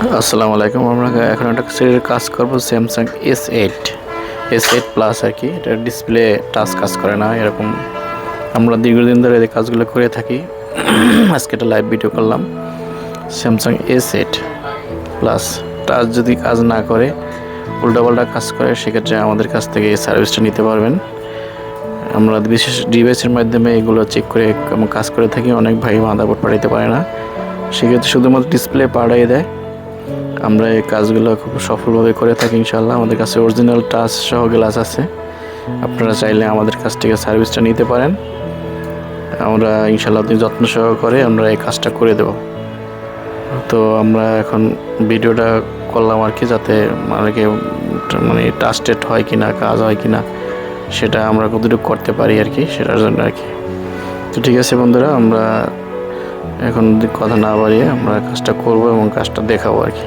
আসসালামু আলাইকুম, আমরা এখন একটা কাজ করব Samsung S eight S eight plus আর কি, এটা ডিসপ্লে টাচ কাজ করে না, এরকম আমরা দীর্ঘদিন ধরে এই কাজগুলো করে থাকি। আজকে একটা লাইভ ভিডিও করলাম Samsung S eight plus touch যদি কাজ না করে, উল্টাপাল্টা কাজ করে, সেক্ষেত্রে আমাদের কাছ থেকে এই সার্ভিসটা নিতে পারবেন। আমরা বিশেষ ডিভাইসের মাধ্যমে এগুলো চেক করে কাজ করে থাকি, অনেক ভাই মাদাবোর্ড পাঠাইতে পারে না। সেক্ষেত্রে শুধুমাত্র ডিসপ্লে পাঠিয়ে দেয়। আমরা এই কাজগুলো খুব সফলভাবে করে থাকি ইনশাল্লাহ আমাদের কাছে অরিজিনাল টাচ সহ গ্লাস আছে। আপনারা চাইলে আমাদের কাছ থেকে সার্ভিসটা নিতে পারেন। আমরা ইনশাল্লাহ অতি যত্ন সহকারে আমরা এই কাজটা করে দেব। তো আমরা এখন ভিডিওটা করলাম আর কি যাতে অনেকে মানে টাস্টেড হয় কি না কাজ হয় কি না সেটা আমরা কতটুকু করতে পারি আর কি, সেটার জন্য আর কি। তো ঠিক আছে বন্ধুরা, আমরা এখন কথা না বাড়িয়ে আমরা কাজটা করব এবং কাজটা দেখাবো আর কি।